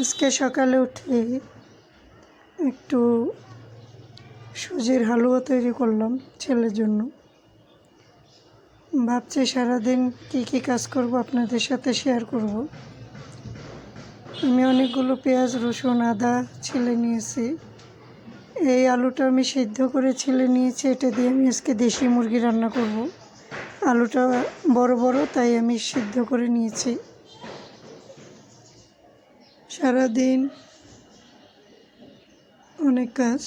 আজকে সকালে উঠে একটু সুজির হালুয়া তৈরি করলাম ছেলের জন্য। ভাবছি সারাদিন কী কী কাজ করব আপনাদের সাথে শেয়ার করব। আমি অনেকগুলো পেঁয়াজ, রসুন, আদা ছিলে নিয়েছি। এই আলুটা আমি সিদ্ধ করে ছিলে নিয়েছি, এটা দিয়ে আমি আজকে দেশি মুরগি রান্না করব। আলুটা বড় বড়, তাই আমি সিদ্ধ করে নিয়েছি। সারাদিন অনেক কাজ।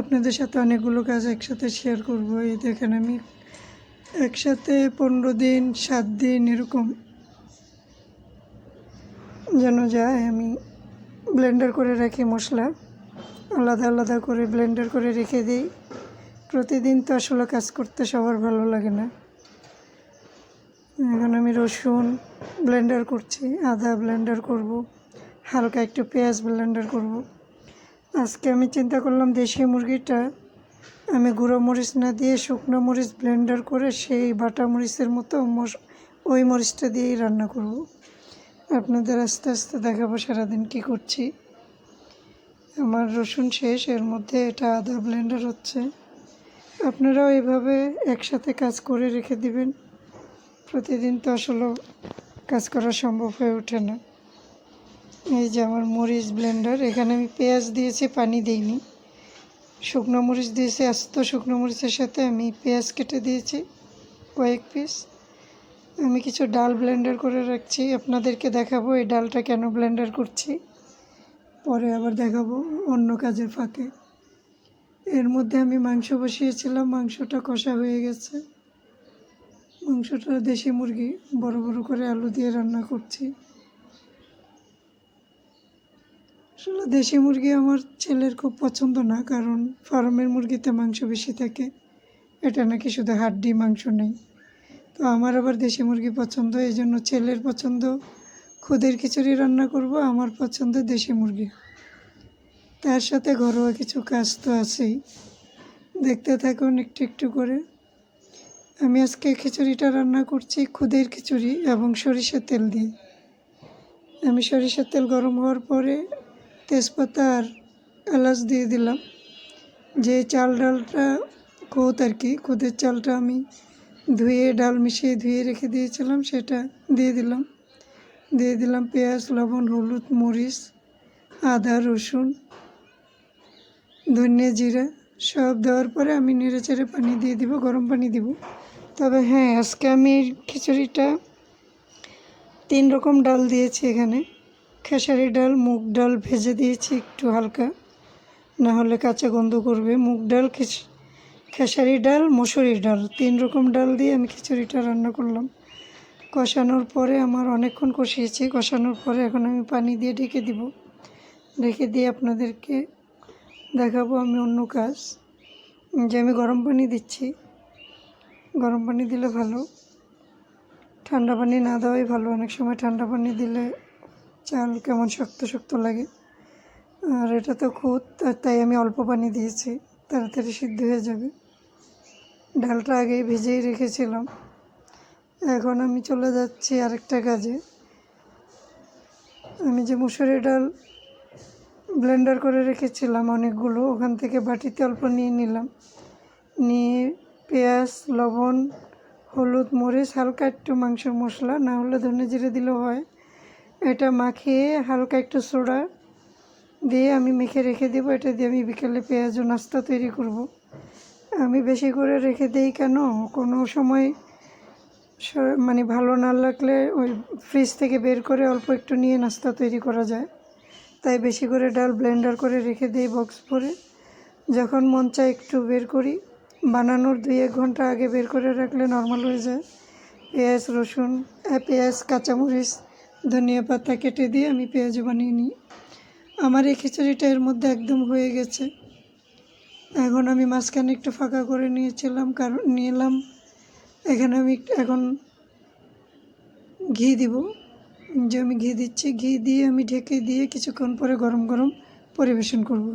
আপনাদের সাথে অনেকগুলো কাজ একসাথে শেয়ার করব। এই দেখেন আমি একসাথে পনেরো দিন, সাত দিন এরকম যেন যায়। আমি ব্লেন্ডার করে রাখি মশলা। আলাদা আলাদা করে ব্লেন্ডার করে রেখে দিই। প্রতিদিন তো আসলে কাজ করতে সবার ভালো লাগে না। এখন আমি রসুন ব্লেন্ডার করছি, আদা ব্লেন্ডার করব। হালকা একটু পেঁয়াজ ব্লেন্ডার করব। আজকে আমি চিন্তা করলাম দেশি মুরগিটা, আমি গুঁড়ো মরিচ না দিয়ে শুকনো মরিচ ব্লেন্ডার করে সেই বাটা মরিচের মতো ওই মরিচটা দিয়েই রান্না করব। আপনাদের আস্তে আস্তে দেখাবো সারাদিন কী করছি। আমার রসুন শেষ, এর মধ্যে এটা আদা ব্লেন্ডার হচ্ছে। আপনারাও এভাবে একসাথে কাজ করে রেখে দিবেন। প্রতিদিন তো আসলে কাজ করা সম্ভব হয়ে ওঠে না। এই যে আমার মরিচ ব্লেন্ডার, এখানে আমি পেঁয়াজ দিয়েছি, পানি দিইনি। শুকনো মরিচ দিয়েছি, আস্ত শুকনো মরিচের সাথে আমি পেঁয়াজ কেটে দিয়েছি, কয়েক পিস। আমি কিছু ডাল ব্লেন্ডার করে রাখছি, আপনাদেরকে দেখাবো এই ডালটা কেন ব্লেন্ডার করছি। পরে আবার দেখাবো অন্য কাজের ফাঁকে। এর মধ্যে আমি মাংস বসিয়েছিলাম, মাংসটা কষা হয়ে গেছে। মাংসটা দেশি মুরগি, বড় বড় করে আলু দিয়ে রান্না করছি। আসলে দেশি মুরগি আমার ছেলের খুব পছন্দ না, কারণ ফার্মের মুরগিতে মাংস বেশি থাকে। এটা নাকি শুধু হাড্ডি মাংস নেই। তো আমার আবার দেশি মুরগি পছন্দ, এই জন্য ছেলের পছন্দ। খুদের খিচুড়ি রান্না করব, আমার পছন্দ দেশি মুরগি। তার সাথে ঘরোয়া কিছু কাজ তো আছেই। দেখতে থাকুন একটু একটু করে। আমি আজকে খিচুড়িটা রান্না করছি খুদের খিচুড়ি এবং সরিষার তেল দিয়ে। আমি সরিষার তেল গরম হওয়ার পরে তেজপাতা আর এলাচ দিয়ে দিলাম। যে চাল ডালটা কোত আর কি, খুদের চালটা আমি ধুয়ে, ডাল মিশিয়ে ধুয়ে রেখে দিয়েছিলাম, সেটা দিয়ে দিলাম। দিয়ে দিলাম পেঁয়াজ, লবণ, হলুদ, মরিচ, আদা, রসুন, ধনিয়া জিরা, সব দেওয়ার পরে আমি নেড়ে চেড়ে পানি দিয়ে দিব, গরম পানি দিব। তবে হ্যাঁ আজকে আমি খিচুড়িটা তিন রকম ডাল দিয়েছি এখানে। খেসারি ডাল, মুগ ডাল ভেজে দিয়েছি একটু হালকা। না হলে কাঁচা গন্ধ করবে। মুগ ডাল খেসারি ডাল, মসুরি ডাল, তিন রকম ডাল দিয়ে আমি খিচুড়িটা রান্না করলাম। কষানোর পরে আমার অনেকক্ষণ কষিয়েছি। কষানোর পরে এখন আমি পানি দিয়ে ঢেকে দিব। ঢেকে দিয়ে আপনাদেরকে দেখাবো আমি অন্য কাজ। যে আমি গরম পানি দিচ্ছি। গরম পানি দিলে ভালো। ঠান্ডা পানি না দেওয়াই ভালো। অনেক সময় ঠান্ডা পানি দিলে চাল কেমন শক্ত শক্ত লাগে। আর এটা তো আর তাই আমি অল্প পানি দিয়েছি। তাড়াতাড়ি সিদ্ধ হয়ে যাবে। ডালটা আগেই ভিজেই রেখেছিলাম। এখন আমি চলে যাচ্ছি আরেকটা কাজে। আমি যে মুসুরি ডাল ব্লেন্ডার করে রেখেছিলাম অনেকগুলো, ওখান থেকে বাটিতে অল্প নিয়ে নিলাম। নিয়ে পেঁয়াজ, লবণ, হলুদ, মরিচ, হালকা একটু মাংসের মশলা, না হলে ধনে জিরে দিলেও হয়। এটা মাখিয়ে হালকা একটু সোডা দিয়ে আমি মেখে রেখে দেবো। এটা দিয়ে আমি বিকেলে পেঁয়াজ নাস্তা তৈরি করব। আমি বেশি করে রেখে দিই কেন? কোনো সময় মানে ভালো না লাগলে ওই ফ্রিজ থেকে বের করে অল্প একটু নিয়ে নাস্তা তৈরি করা যায়। তাই বেশি করে ডাল ব্লেন্ডার করে রেখে দিই বক্স ভরে। যখন মন চায় একটু বের করি। বানানোর দুই এক ঘণ্টা আগে বের করে রাখলে নর্মাল হয়ে যায়। পেঁয়াজ, রসুন পেঁয়াজ, কাঁচামরিচ ধনিয়া পাতা কেটে দিয়ে আমি পেঁয়াজ বানিয়ে নিই। আমার এই খিচুড়িটা এর মধ্যে একদম হয়ে গেছে। এখন আমি মাঝখানে একটু ফাঁকা করে নিয়েছিলাম, কারণ নিলাম। এখানে আমি এখন ঘি দিব। যে আমি ঘি দিচ্ছি, ঘি দিয়ে আমি ঢেকে দিয়ে কিছুক্ষণ পরে গরম গরম পরিবেশন করব।